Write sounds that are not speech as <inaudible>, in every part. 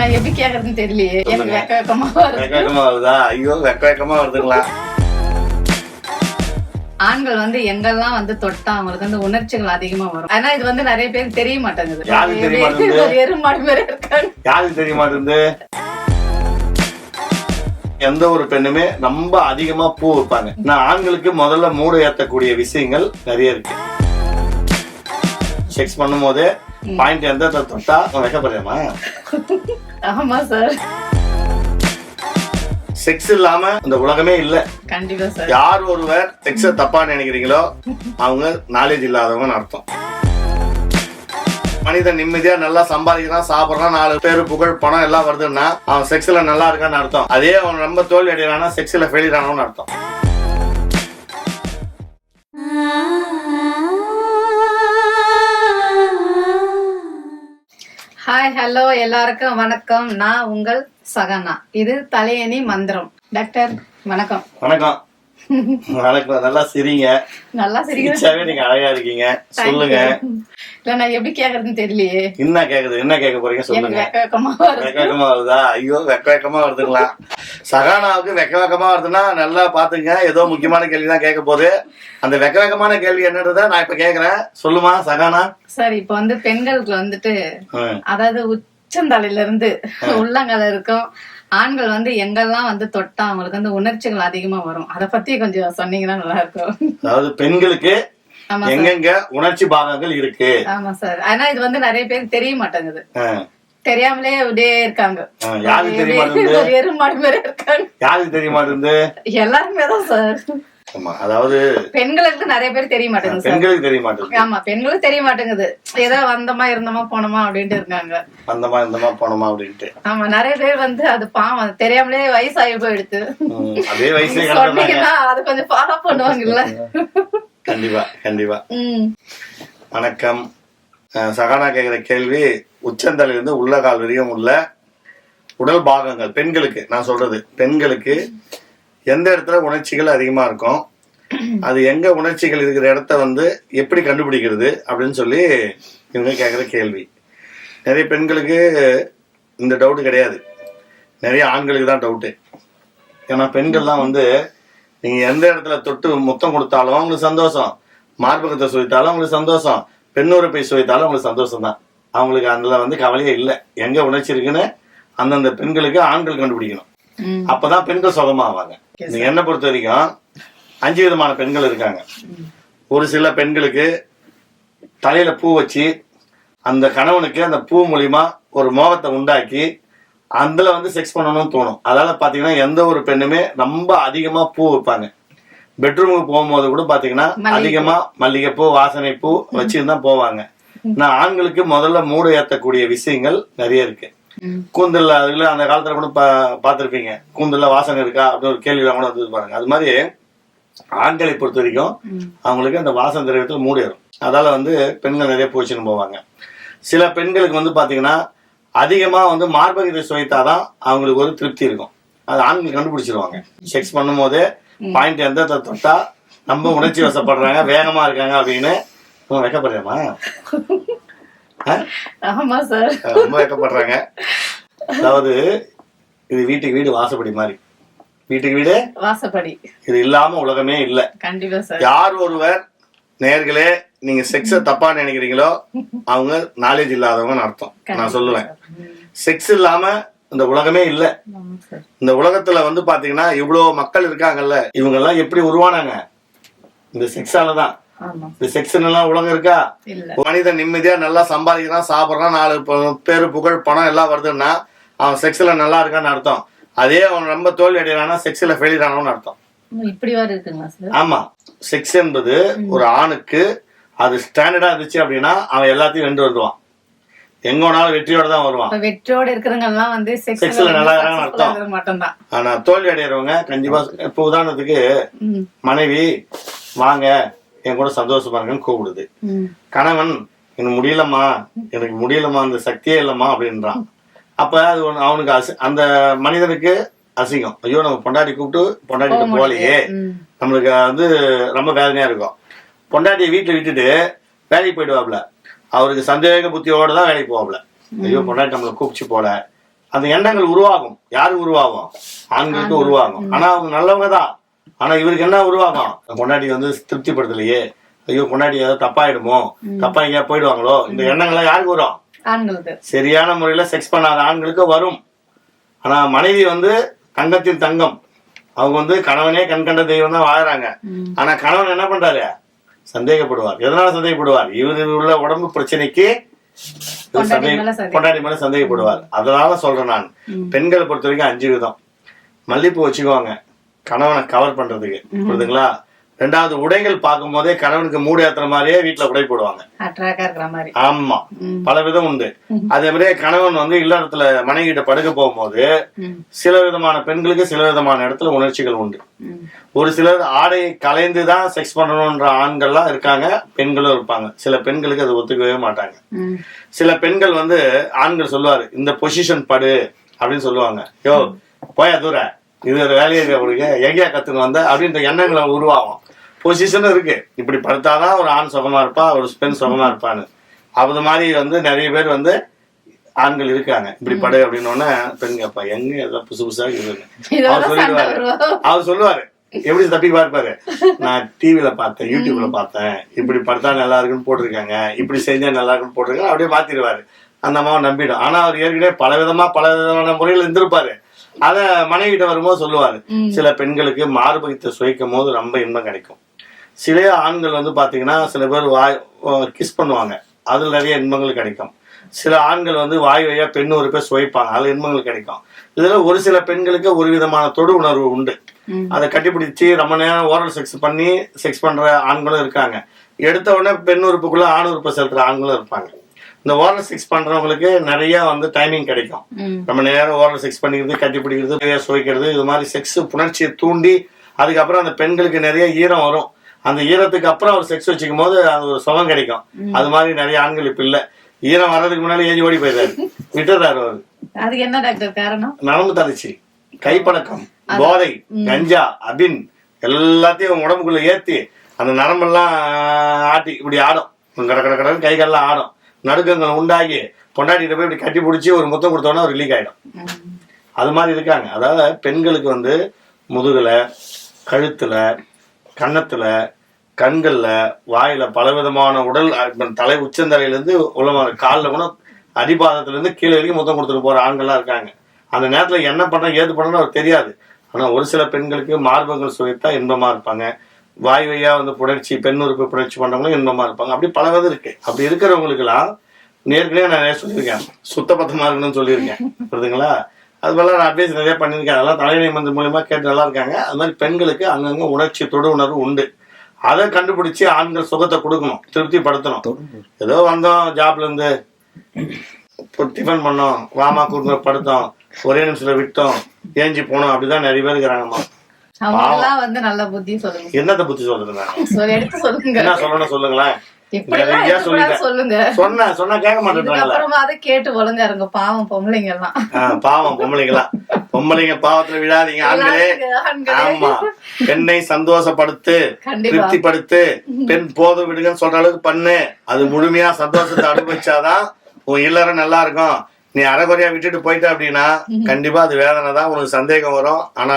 நான் எப்படி கேக்குறதுன்னு தெரியலையே. எனக்கு. வெக்க வெக்கமா வெக்கமா வருதா? ஐயோ வெக்க வெக்கமா வருதுங்களா? ஆண்கள் வந்து எங்கெல்லாம் வந்து தொட்டா அவங்களுக்கு வந்து உணர்ச்சிகள் அதிகமா வரும். ஆனா இது வந்து நிறைய பேருக்கு தெரிய மாட்டேங்குது. யாருக்கு தெரிய மாட்டேங்குது? எருமாடு மாதிரி இருக்காங்க. யாருக்கு தெரிய மாட்டேங்குது எந்த ஒரு பெண்ணுமே ரொம்ப அதிகமா பூ வைப்பாங்க. நான் ஆண்களுக்கு முதல்ல மூட ஏத்தக்கூடிய விஷயங்கள் நிறைய இருக்கு. செக்ஸ் பண்ணும்போது பாயிண்ட் எந்த தொட்டா வைக்கப்படுறேமா ஆமா சார். செக்ஸ் இல்லாம இந்த உலகமே இல்ல. கண்டிப்பா சார். யார் ஒருவர் செக்ஸ தப்பா நினைக்கிறீங்களோ அவங்க நாலேஜ் இல்லாதவங்கன்னு அர்த்தம். மனிதன் நிம்மதியா நல்லா சம்பாதிக்கிறான் சாப்பிடுறான் நாலு பேரு புகழ் பணம் எல்லாம் வருதுன்னா அவன் செக்ஸ்ல நல்லா இருக்கான்னு அர்த்தம். அதே அவன் ரொம்ப தோல்வி அடைகிறானா செக்ஸ்ல ஃபெயிலியர் ஆனவன்னு அர்த்தம். ஹாய் ஹலோ எல்லாருக்கும் வணக்கம். நான் உங்கள் சகனா. இது தலையணி மந்திரம். டாக்டர் வணக்கம். வணக்கம். வணக்கம் நல்லா சிரிங்க. நல்லா சிரிச்சாவே நீங்க அழகா இருக்கீங்க. சொல்லுங்க. இல்ல நான் எப்படி கேக்குறதுன்னு தெரியலையே. என்ன கேக்குது? என்ன கேட்க போறீங்க சொல்லுங்க. வெக்க வெக்கமா வருது? ஐயோ வெக்க வெக்கமா வருதுங்களா? சகானாவுக்கு வெக்க வெக்கமா வருதுன்னா நல்லா பாத்துங்க ஏதோ முக்கியமான கேள்வி தான் கேட்க போகுது. அந்த வெக்க வெக்கமான கேள்வி என்னன்றத நான் இப்ப கேக்குறேன். சொல்லுமா சகானா? சார் இப்ப வந்து பெண்களுக்கு வந்துட்டு. அதாவது உச்சந்தலையில இருந்து உள்ளங்கால இருக்கும். ஆண்கள் வந்து எங்கெல்லாம் வந்து தொட்டா அவங்களுக்கு வந்து உணர்ச்சிகள் அதிகமா வரும். அத பத்தி கொஞ்சம் சொன்னீங்கன்னா நல்லா இருக்கும் அதாவது பெண்களுக்கு எங்கெங்க உணர்ச்சி பாகங்கள் இருக்கு. ஆமா சார். ஆனா இது வந்து நிறைய பேருக்கு தெரிய மாட்டேங்குது. தெரியாமலே அப்படியே இருக்காங்க. யாருக்கு தெரிய மாட்டேங்குது? யாருக்கு தெரிய மாட்டேங்குது? எல்லாருமே தான் சார். ஆமா அதாவது பெண்களுக்கு நிறைய பேர் தெரிய மாட்டேங்குது பெண்களுக்கு தெரிய மாட்டேங்குது. ஆமா பெண்களுக்கு தெரிய மாட்டேங்குது. ஏதோ வந்தமா இருந்தோமா போனோமா அப்படின்ட்டு இருக்காங்க. வந்தமா இருந்தமா போனோமா அப்படின்ட்டு. ஆமா நிறைய பேர் வந்து அது பாவம் தெரியாமலே வயசாகி போயிடுது. அதே கிடந்தாங்க சொன்னீங்கன்னா அது கொஞ்சம் ஃபாலோ பண்ணுவாங்கல்ல. கண்டிப்பா கண்டிப்பா. வணக்கம். சகானா கேக்குற கேள்வி உச்சந்தலையிலிருந்து உள்ள கால் வரையும் உள்ள உடல் பாகங்கள் பெண்களுக்கு நான் சொல்றது பெண்களுக்கு எந்த இடத்துல உணர்ச்சிகள் அதிகமா இருக்கும்? அது எங்க உணர்ச்சிகள் இருக்கிற இடத்த வந்து எப்படி கண்டுபிடிக்கிறது அப்படின்னு சொல்லி இவங்க கேக்குற கேள்வி. நிறைய பெண்களுக்கு இந்த டவுட் கிடையாது. நிறைய ஆண்களுக்கு தான் டவுட்டு ஏன்னா பெண்கள்லாம் வந்து நீங்க எந்த இடத்துல தொட்டு முத்தம் கொடுத்தாலும் அவங்களுக்கு சந்தோஷம். மார்பகத்தை சுவைத்தாலும் அவங்களுக்கு சந்தோஷம். பெண்ணுறுப்பை சுவைத்தாலும் அவங்களுக்கு சந்தோஷம் தான். அவங்களுக்கு அதுல வந்து கவலையே இல்லை. எங்க உணர்ச்சி இருக்குன்னு அந்தந்த பெண்களுக்கு ஆண்கள் கண்டுபிடிக்கணும். அப்பதான் பெண்கள் சுகமாவாங்க. நீங்க என்ன பொறுத்த வரைக்கும் அஞ்சு விதமான பெண்கள் இருக்காங்க. ஒரு சில பெண்களுக்கு தலையில பூ வச்சு அந்த கணவனுக்கு அந்த பூ மூலியமா ஒரு மோகத்தை உண்டாக்கி அதுல வந்து செக்ஸ் பண்ணணும்னு தோணும். அதால பாத்தீங்கன்னா எந்த ஒரு பெண்ணுமே ரொம்ப அதிகமா பூ வைப்பாங்க. பெட்ரூமுக்கு போகும்போது கூட பாத்தீங்கன்னா. அதிகமா மல்லிகைப்பூ வாசனை பூ வச்சுன்னு தான் போவாங்க. நான் ஆண்களுக்கு முதல்ல மூடு ஏத்தக்கூடிய விஷயங்கள் நிறைய இருக்கு. கூந்தல்ல அதுல அந்த காலத்துல கூட பா- பார்த்திருப்பீங்க. கூந்தல்ல வாசனை இருக்கா? அப்படின்னு ஒரு கேள்வி கூட வந்து பாருங்க. அது மாதிரி ஆண்களை பொறுத்த வரைக்கும் அவங்களுக்கு அந்த வாசனை திரவியத்தில் மூடி வரும் அதால வந்து பெண்கள் நிறைய போச்சுன்னு போவாங்க. சில பெண்களுக்கு வந்து பாத்தீங்கன்னா அதிகமா வந்து மார்பகத்தை சுவைத்தாதான் அவங்களுக்கு ஒரு திருப்தி இருக்கும். அது ஆண்கள் கண்டுபிடிச்சிருவாங்க. செக்ஸ் பண்ணும்போது பாயிண்ட் எந்த தொட்டா ரொம்ப உணர்ச்சி வசப்படுறாங்க வேகமா இருக்காங்க அப்படின்னு. இவன் வைக்கப்படுறேமா ஆமா சார். ரொம்ப வைக்கப்படுறாங்க அதாவது இது வீட்டுக்கு வீடு வாசப்படி மாதிரி. வீட்டுக்கு வீடு? வாசப்படி. இது இல்லாம உலகமே இல்ல. கண்டிப்பா சார். யார் ஒருவர் நேர்களே நீங்க செக்ஸ தப்பா நினைக்கிறீங்களோ அவங்க நாலேஜ் இல்லாதவங்கன்னு அர்த்தம். நான் சொல்லுவேன். செக்ஸ் இல்லாம இந்த உலகமே இல்ல. இந்த உலகத்துல வந்து பாத்தீங்கன்னா இவ்வளவு மக்கள் இருக்காங்கல்ல இவங்க எல்லாம் எப்படி உருவானாங்க? இந்த செக்ஸால தான் இந்த செக்ஸ் எல்லாம் உலகம் இருக்கா? மனிதன் நிம்மதியா நல்லா சம்பாதிக்கிறான் சாப்பிடுறான் நாலு பேரு புகழ் பணம் எல்லாம் வருதுன்னா அவன் செக்ஸ்ல நல்லா இருக்கான்னு அர்த்தம். அதே அவன் ரொம்ப தோல்வி அடைகிறானா செக்ஸ்ல ஃபெயிலியர் ஆனவன்னு அர்த்தம். ஆமா. செக்ஸ் என்பது ஒரு ஆணுக்கு அது ஸ்டாண்டர்டா இருந்துச்சு அப்படின்னா அவன் எல்லாத்தையும் வென்று வருவான். எங்க வேணாலும் வெற்றியோட தான் வருவான். வெற்றியோட இருக்கிறவங்க எல்லாம் வந்து செக்ஸ்ல நல்லா அர்த்தம். ஆனா தோல்வி அடைகிறவங்க கண்டிப்பா இப்ப உதாரணத்துக்கு மனைவி வாங்க என் கூட சந்தோஷமா இருக்கேன்னு கூப்பிடுது கணவன் எனக்கு முடியலம்மா எனக்கு முடியலம்மா அந்த சக்தியே இல்லம்மா அப்படின்றான். அப்ப அது அவனுக்கு அசி அந்த மனிதனுக்கு அசிங்கம். ஐயோ நம்ம பொண்டாட்டி கூப்பிட்டு பொண்டாட்டிட்டு போகலையே. நம்மளுக்கு வந்து ரொம்ப வேதனையா இருக்கும். பொண்டாட்டியை வீட்டுல விட்டுட்டு வேலைக்கு போயிடுவாப்ல. அவருக்கு சந்தேக புத்தியோட தான் வேலைக்கு போவாப்ல. ஐயோ பொண்டாட்டி நம்மளை கூப்பிச்சு போல. அந்த எண்ணங்கள் உருவாகும். யாருக்கு உருவாகும்? ஆண்களுக்கு உருவாகும். ஆனா அவங்க நல்லவங்க தான். ஆனா இவருக்கு என்ன உருவாகும்? பொண்டாட்டி வந்து திருப்திப்படுத்தலையே. ஐயோ பொண்டாட்டி ஏதாவது தப்பாயிடுமோ? தப்பா எங்கேயா போயிடுவாங்களோ? இந்த எண்ணங்கள்லாம் யாருக்கு வரும்? சரியான முறையில செக்ஸ் பண்ணாத ஆண்களுக்கு வரும். ஆனா மனைவி வந்து தங்கத்தின் தங்கம். அவங்க வந்து கணவனே கண் கண்ட தெய்வம் தான் வாழறாங்க. ஆனா கணவன் என்ன பண்றாரு? சந்தேகப்படுவார். எதனால சந்தேகப்படுவார்? இவரு உள்ள உடம்பு பிரச்சனைக்கு. பொண்டாட்டி மேல சந்தேகப்படுவார். அதனால சொல்றேன் நான். பெண்களை பொறுத்த வரைக்கும் அஞ்சு விதம். மல்லிப்பூ வச்சுக்குவாங்க கணவனை கவர் பண்றதுக்கு. புரியுதுங்களா? ரெண்டாவது உடைகள் பார்க்கும் போதே கணவனுக்கு மூடு ஏத்துற மாதிரியே வீட்டுல உடை போடுவாங்க. ஆமா. பல விதம் உண்டு. அதே மாதிரியே கணவன் வந்து இல்லறத்துல மனைவி கிட்ட படுக்க போகும்போது. சில விதமான பெண்களுக்கு சில விதமான இடத்துல உணர்ச்சிகள் உண்டு. ஒரு சிலர் ஆடையை கலைந்து தான் செக்ஸ் பண்ணணும்ன்ற ஆண்கள்லாம் இருக்காங்க பெண்களும் இருப்பாங்க. சில பெண்களுக்கு அதை ஒத்துக்கவே மாட்டாங்க. சில பெண்கள் வந்து ஆண்கள் சொல்லுவாரு இந்த பொசிஷன் படு அப்படின்னு சொல்லுவாங்க. யோ போயா தூர. இது ஒரு வேலையை இருக்கு அவருக்கு எங்கேயா கத்துன்னு வந்த அப்படின்ற எண்ணங்களை உருவாகும். பொசிஷனும் இருக்கு. இப்படி படுத்தாதான் ஒரு ஆண் சுகமா இருப்பா ஒரு பெண் சுகமா இருப்பான்னு. அது மாதிரி வந்து நிறைய பேர் வந்து ஆண்கள் இருக்காங்க. இப்படி படு அப்படின்னு பெண் கேப்பா எங்க எல்லாம் புதுசு புதுசா இருக்குதுன்னு இதோட அவர் சொல்லிடுவாரு. அவர் சொல்லுவாரு. எப்படி தப்பி பார்ப்பாரு நான் டிவில பார்த்தேன் யூடியூப்ல பார்த்தேன். இப்படி படுத்தா நல்லா இருக்குன்னு போட்டிருக்காங்க. இப்படி செஞ்சா நல்லா இருக்குன்னு போட்டிருக்காங்க. அப்படியே மாத்திடுவாரு. அந்த அம்மாவை நம்பிடும். ஆனா அவர் ஏற்கனவே பல விதமா பல விதமான முறையில் இருந்திருப்பாரு. அத மனைவிட்ட வரும்போது சொல்லுவாரு. சில பெண்களுக்கு மார்பகத்தை சுவைக்கும் போது ரொம்ப இன்பம் கிடைக்கும். சில ஆண்கள் வந்து பாத்தீங்கன்னா சில பேர் வாய் கிஸ் பண்ணுவாங்க. அதுல நிறைய இன்பங்கள் கிடைக்கும். சில ஆண்கள் வந்து வாய் வழியா பெண் ஒரு பேர் சுவைப்பாங்க. அதுல இன்பங்கள் கிடைக்கும். இதுல ஒரு சில பெண்களுக்கு ஒரு விதமான தொடு உணர்வு உண்டு. அதை கட்டிப்பிடிச்சு ரொம்ப நேரம் ஓரல் செக்ஸ் பண்ணி செக்ஸ் பண்ற ஆண்களும் இருக்காங்க. எடுத்த உடனே பெண் உறுப்புக்குள்ள ஆண் உறுப்பு செலுத்துற ஆண்களும் இருப்பாங்க. இந்த ஓரல் செக்ஸ் பண்றவங்களுக்கு நிறைய வந்து டைமிங் கிடைக்கும். நம்ம நேரம் ஓரல் செக்ஸ் பண்ணிக்கிறது கட்டி பிடிக்கிறது நிறைய சுவைக்கிறது இது மாதிரி செக்ஸ் புணர்ச்சியை தூண்டி அதுக்கப்புறம் அந்த பெண்களுக்கு நிறைய ஈரம் வரும். அந்த ஈரத்துக்கு அப்புறம் அவர் செக்ஸ் வச்சுக்கும் போது அது ஒரு சுகம் கிடைக்கும். அது மாதிரி நிறைய ஆண்கள் இப்ப இல்ல. ஈரம் வர்றதுக்கு முன்னாடி ஏறி ஓடி போயிடுறாரு. விட்டுறாரு அவர். அதுக்கு என்ன டாக்டர் காரணம்? நரம்பு தளர்ச்சி கைப்பழக்கம் போதை கஞ்சா அபின் எல்லாத்தையும் உடம்புக்குள்ள ஏத்தி அந்த நரம்பெல்லாம் ஆட்டி இப்படி ஆடும். கட கட கடன்னு கைகள்லாம் ஆடும். நடுக்கங்கள் உண்டாகி பொண்டாட்டிகிட்ட போய் இப்படி கட்டி பிடிச்சி ஒரு முத்தம் கொடுத்தோன்னா ஒரு லீக் ஆயிடும். அது மாதிரி இருக்காங்க. அதாவது பெண்களுக்கு வந்து முதுகில் கழுத்தில் கன்னத்தில் கண்களில் வாயில் பலவிதமான உடல் தலை உச்சந்தலையிலேருந்து உள்ள காலில் கூட அடிபாதத்துலேருந்து கீழே வரைக்கும் முத்தம் கொடுத்துட்டு போகிற ஆண்கள்லாம் இருக்காங்க. அந்த நேரத்தில் என்ன பண்ணுறோம் ஏது பண்ணணும் அவர் தெரியாது. ஆனால் ஒரு சில பெண்களுக்கு மார்பகங்கள் சுவைத்தா இன்பமாக இருப்பாங்க. வாய் வழியாக வந்து புணர்ச்சி பெண் உறுப்பு புணர்ச்சி பண்ணுறவங்களும் இன்பமாக இருப்பாங்க. அப்படி பல விதம் இருக்கு. அப்படி இருக்கிறவங்களுக்குலாம் நேர்களே நான் நிறைய சொல்லியிருக்கேன் சுத்தபத்தமாக இருக்கணும்னு சொல்லியிருக்கேன். புரியுதுங்களா? அது போல நான் அட்வைஸ் நிறைய பண்ணியிருக்கேன். அதெல்லாம் தலைநிலை மந்திரம் மூலியமா கேட்டு நல்லா இருக்காங்க. அது மாதிரி பெண்களுக்கு அங்கங்கே உணர்ச்சி தொடு உணர்வு உண்டு. அதை கண்டுபிடிச்சி ஆண்கள் சுகத்தை கொடுக்கணும் திருப்திப்படுத்தணும். ஏதோ வந்தோம் ஜாப்லேருந்து இப்போ டிஃபன் பண்ணோம் வாமா கொடுக்குற படுத்தோம் ஒரே நிமிஷத்தில் விட்டோம் ஏஞ்சி போனோம் அப்படிதான் நிறைய பேர் இருக்கிறாங்கம்மா. அவங்க எல்லாம் வந்து நல்ல புத்தி சொல்லுங்க என்னத்தை புத்தி நான்? <laughs> சொல்லி எடுத்து சொல்லுங்க. என்ன சொல்லணும் சொல்லுங்களேன். சொல்லுங்க. பொம்பளைங்க பாவத்துல விழாதீங்க ஆண்களே. ஆமா. பெண்ணை சந்தோஷப்படுத்து திருப்திப்படுத்து பெண் போதும் விடுங்கன்னு சொல்ற அளவுக்கு பண்ணு. அது முழுமையா சந்தோஷத்தை அனுபவிச்சாதான் உன் இல்லறம் நல்லா இருக்கும் நீ அரைகுறையா விட்டுட்டு போயிட்ட அப்படின்னா கண்டிப்பா அது வேதனை தான் உனக்கு சந்தேகம் வரும். ஆனா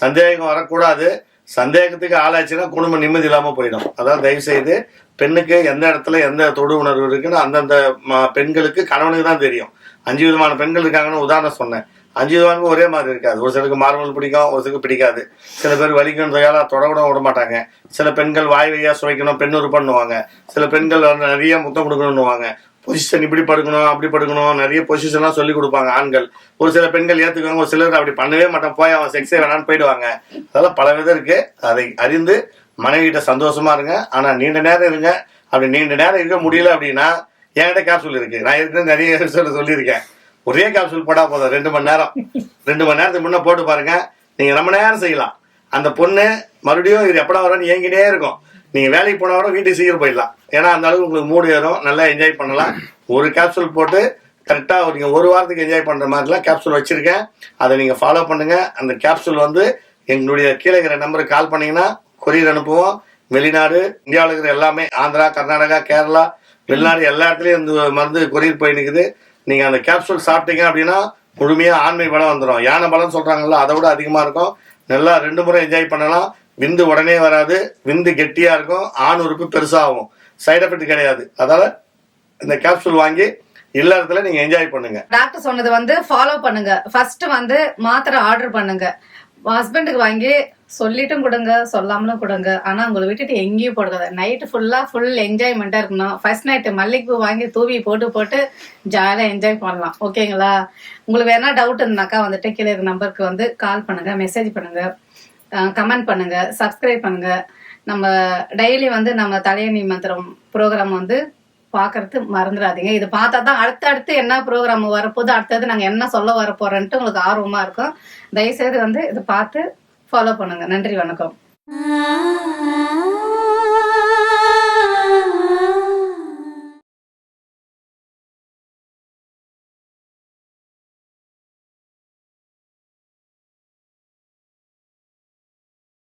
சந்தேகம் வரக்கூடாது. சந்தேகத்துக்கு ஆளாச்சுன்னா குடும்பம் நிம்மதி இல்லாம போயிடும். அதான் தயவு செய்து பெண்ணுக்கு எந்த இடத்துல எந்த தொடு உணர்வு இருக்குன்னு அந்தந்த பெண்களுக்கு கணவனுக்கு தான் தெரியும். அஞ்சு விதமான பெண்கள் இருக்காங்கன்னு உதாரணம் சொன்னேன். அஞ்சு விதமானுக்கும் ஒரே மாதிரி இருக்காது. ஒரு சிலருக்கு மார்பல் பிடிக்கும் ஒரு சிலருக்கு பிடிக்காது. சில பேர் வலிக்கணுன்றதால தொட கூட விட மாட்டாங்க. சில பெண்கள் வாய் வழியாக சுவைக்கணும் பெண்ணூறு பண்ணுவாங்க சில பெண்கள் வந்து நிறைய முத்தம் கொடுக்கணும்னுவாங்க. பொசிஷன் இப்படி படுக்கணும் அப்படி படுக்கணும். நிறைய பொசிஷன்லாம் சொல்லி கொடுப்பாங்க ஆண்கள். ஒரு சில பெண்கள் ஏத்துக்குவாங்க ஒரு சிலர் அப்படி பண்ணவே மாட்டான் போய் அவன் செக்ஸே வேணான்னு போயிடுவாங்க. அதெல்லாம் பல விதம் இருக்கு. அதை அறிந்து மனைவிட்ட சந்தோஷமா இருங்க. ஆனா நீண்ட நேரம் இருங்க. அப்படி நீண்ட நேரம் இருக்க முடியல அப்படின்னா என்கிட்ட கேப்சூல் இருக்கு. நான் ஏற்கனவே நிறைய எபிசோட சொல்லியிருக்கேன். ஒரே கேப்சூல் போட்டா போதும். ரெண்டு மணி நேரம். ரெண்டு மணி நேரத்துக்கு முன்ன போட்டு பாருங்க. நீங்க ரொம்ப நேரம் செய்யலாம். அந்த பொண்ணு மறுபடியும் இது எப்படா வரும்னு ஏங்கிட்டே இருக்கும். நீங்க வேலைக்கு போனாலும் வீட்டுக்கு சீக்கிரம் போயிடலாம். ஏன்னா அந்த அளவுக்கு உங்களுக்கு மூடு ஏறும். நல்லா என்ஜாய் பண்ணலாம். ஒரு கேப்சூல் போட்டு கரெக்டா நீங்க ஒரு வாரத்துக்கு என்ஜாய் பண்ற மாதிரிலாம் கேப்சூல் வச்சிருக்கேன். அதை நீங்க ஃபாலோ பண்ணுங்க. அந்த கேப்சூல் வந்து எங்களுடைய கீழே இருக்கிற நம்பருக்கு கால் பண்ணீங்கன்னா கொரியர் அனுப்புவோம். வெளிநாடு இந்தியாவில் இருக்கிற எல்லாமே ஆந்திரா கர்நாடகா கேரளா வெளிநாடு எல்லா இடத்துலையும் இந்த மருந்து கொரியர் போய் நிக்குது. நீங்கள் அந்த கேப்சூல் சாப்பிட்டீங்க அப்படின்னா முழுமையாக ஆண்மை பலம் வந்துடும் யானை பலம் சொல்கிறாங்களோ அதை விட அதிகமாக இருக்கும். நல்லா ரெண்டு முறை என்ஜாய் பண்ணலாம். விந்து உடனே வராது. விந்து கெட்டியா இருக்கும். ஆண் உறுப்பு பெருசாகும். சைடு எஃபெக்ட் கிடையாது. அதாவது இந்த கேப்சூல் வாங்கி இல்லாததுல நீங்க என்ஜாய் பண்ணுங்க. டாக்டர் சொன்னது வந்து ஃபாலோ பண்ணுங்க. ஃபர்ஸ்ட் வந்து மாத்திரை ஆர்டர் பண்ணுங்க. ஹஸ்பண்டுக்கு வாங்கி சொல்லிட்டும் கொடுங்க சொல்லாமலும் கொடுங்க. ஆனா உங்களை விட்டுட்டு எங்கேயும் போடுறது நைட்டு ஃபுல்லா ஃபுல் என்ஜாய்மெண்டா இருக்கணும். ஃபர்ஸ்ட் நைட்டு மல்லிகைப்பூ வாங்கி தூவி போட்டு போட்டு ஜாலியா என்ஜாய் பண்ணலாம். ஓகேங்களா உங்களுக்கு வேணா டவுட் இருந்தாக்கா வந்துட்டு கீழே நம்பருக்கு வந்து கால் பண்ணுங்க மெசேஜ் பண்ணுங்க. கமெண்ட் பண்ணுங்க சப்ஸ்கிரைப் பண்ணுங்க. நம்ம டெய்லி வந்து நம்ம தலையணி மந்திரம் ப்ரோக்ராம் வந்து பார்க்கறது மறந்துடாதீங்க. இது பார்த்தா தான் அடுத்தடுத்து என்ன ப்ரோக்ராம் வரப்போகுது அடுத்தது நாங்கள் என்ன சொல்ல வர உங்களுக்கு ஆர்வமா இருக்கும். தயவுசெய்து வந்து இதை பார்த்து ஃபாலோ பண்ணுங்க. நன்றி வணக்கம். ஆ.